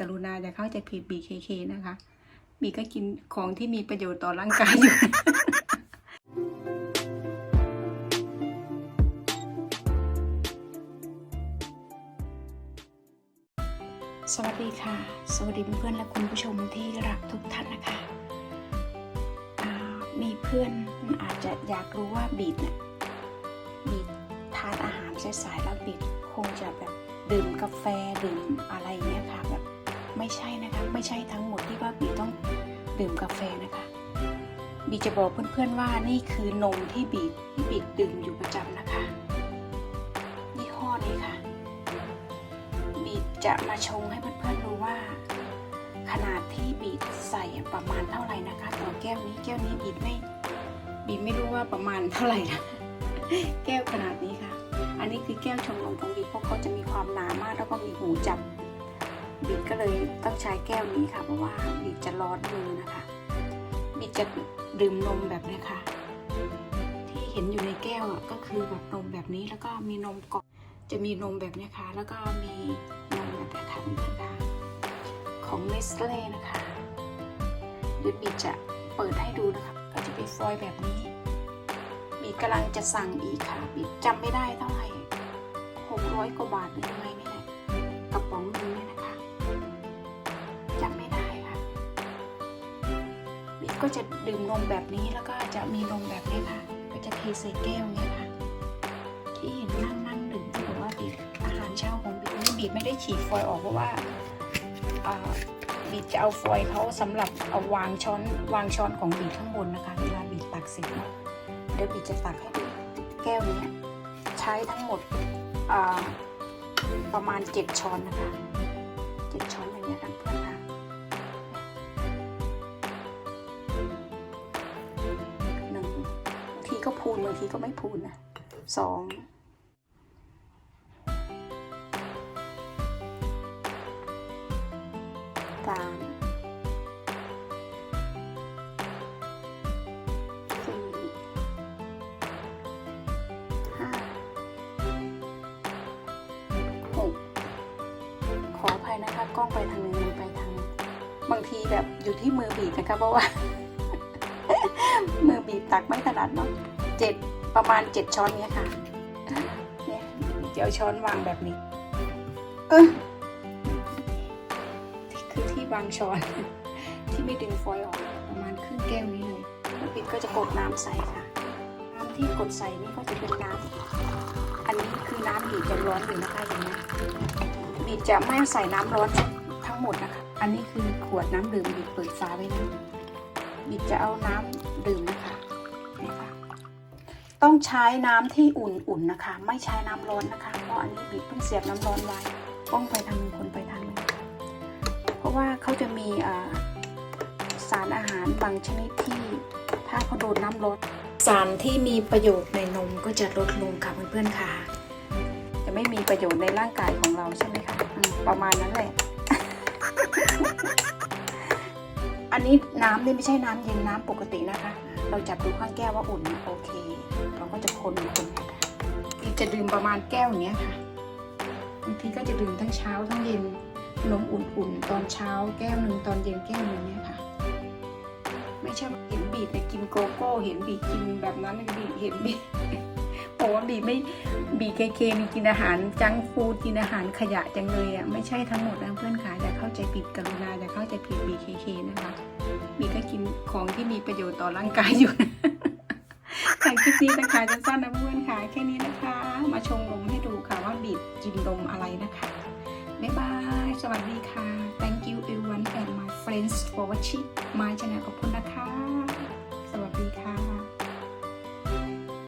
กรุณาอย่าเข้าใจผิด BKK นะคะ บีก็กินของที่มีประโยชน์ต่อร่างกายอยู่สวัสดีค่ะ สวัสดีเพื่อนและคุณผู้ชมที่รักทุกท่านนะคะ มีเพื่อนอาจจะอยากรู้ว่าบีดเนี่ยบีดทานอาหารสายๆแล้วบีดคงจะแบบดื่มกาแฟดื่มอะไรเงี้ยค่ะแบบ ไม่ใช่นะคะ ไม่ใช่ทั้งหมดที่ว่าบีต้องดื่มกาแฟนะคะบีจะบอกเพื่อนๆว่านี่คือนมที่บีที่บีดื่มอยู่ประจำนะคะยี่ห้อนี้ค่ะ บีจะมาชงให้เพื่อนๆรู้ว่า ขนาดที่บีใส่ประมาณเท่าไหร่นะคะต่อแก้วนี้แก้วนี้บีไม่บีไม่รู้ว่าประมาณเท่าไหร่นะแก้วขนาดนี้ค่ะ อันนี้คือแก้วชงนมของบีเพราะเขาจะมีความหนามากแล้วก็มีหูจับ บีดก็เลยต้องใช้แก้วนี้ค่ะเพราะว่าบีดจะร้อนมือนะคะบีดจะดื่มนมแบบนี้ค่ะ ที่เห็นอยู่ในแก้วอะก็คือแบบนมแบบนี้แล้วก็มีนมกล่องจะมีนมแบบนี้ค่ะ แล้วก็มีนมแบบนี้ค่ะเพื่อนๆของเนสเล่นะคะเดี๋ยวบีจะเปิดให้ดูนะคะ ก็จะเป็นฟอยล์แบบนี้ บีกำลังจะสั่งอีกค่ะ บีจำไม่ได้เท่าไหร่หกร้อยกว่าบาทหรือยังไงนี่แหละกระป๋องนึงนี่ ก็จะดื่มนมแบบนี้แล้วก็จะมีนมแบบนี้ค่ะ ก็จะเทใส่แก้วนี่ยค่ะ ที่เห็นนั่งนั่งดื่มที่บอกว่าบีบอาหารเช้าของบีบนี่บีบไม่ได้ฉีกฟอยออกเพราะว่าบีบจะเอาฟอยเขาสำหรับเอาวางช้อนวางช้อนของบีบข้างบนนะคะ เวลาบีบตักเสร็จเดี๋ยวบีบจะตักให้ดูแก้วนี้ใช้ทั้งหมดประมาณเจ็ดช้อนนะคะเจ็ดช้อนอย่างเงี้ยค่ะ ก็พูนบางทีก็ไม่พูนนะสองสามสี่ห้าหกขออภัยนะคะ กล้องไปทางหนึงมือไปทาง บางทีแบบอยู่ที่มือบีบนะคะเพราะว่า มือบีบตักไม่ถนัดเนาะ เจ็ดประมาณเจ็ดช้อนเนี้ยค่ะเนี่ยจะเอาช้อนวางแบบนี้ เออคือที่วางช้อน ที่ไม่ดึงฟอยล์ออกประมาณครึ่งแก้วนี้เลยแล้วปิดก็จะกดน้ำใส่ค่ะ น้ำที่กดใส่นี่ก็จะเป็นน้ำอันนี้คือน้ำบีบจะร้อนอยู่นะคะอย่างนี้บีบจะไม่ใส่น้ำร้อนทั้งหมดนะคะ อันนี้คือขวดน้ำดื่มบีบเปิดฝาไว้นะบีบจะเอาน้ำดื่มนะคะ ต้องใช้น้ำที่อุ่นๆนะคะ ไม่ใช้น้ำร้อนนะคะ เพราะอันนี้บีบเพิ่งเสียบน้ำร้อนไว้ป้องไปทางหนึงคนไปทางหนึงเพราะว่าเขาจะมีอ่าสารอาหารบางชนิดที่ถ้าเขาโดนน้ำร้อนสารที่มีประโยชน์ในนมก็จะลดลงค่ะเพื่อนๆค่ะ จะไม่มีประโยชน์ในร่างกายของเราใช่ไหมคะอืมประมาณนั้นแหละ อันนี้น้ำนี่ไม่ใช่น้ำเย็นน้ำปกตินะคะ เราจับดูข้างแก้วว่าอุ่นโอเคเราก็ จะคนคนอีกจะดื่มประมาณแก้วเนี้ยค่ะบางทีก็จะดื่มทั้งเช้าทั้งเย็นนมอุ่นๆ ตอนเช้าแก้วหนึ่งตอนเย็นแก้วหนึ่งเนี่ยค่ะ ไม่ใช่เห็นบีบไปกินโกโก้ เห็นบีบกินแบบนั้นบีบเห็นบีบบอกว่าบีบไม่บีเคเคมีกินอาหารจังฟูดกินอาหารขยะจังเลยอะไม่ใช่ทั้งหมดนะเพื่อนค่ะอย่าเข้าใจผิดกรุณาอย่าเข้าใจผิดบีเคเคนะคะบีก็กินของที่มีประโยชน์ต่อร่างกายอยู่ค่ะ คลิปนี้นะคะจะสั้นนะเพื่อนค่ะ แค่นี้นะคะ มาชงนมให้ดูค่ะว่าบีบกินนมอะไรนะคะ บ๊ายบาย สวัสดีค่ะ thank you everyone and my friends for watching my channel ขอบคุณนะคะ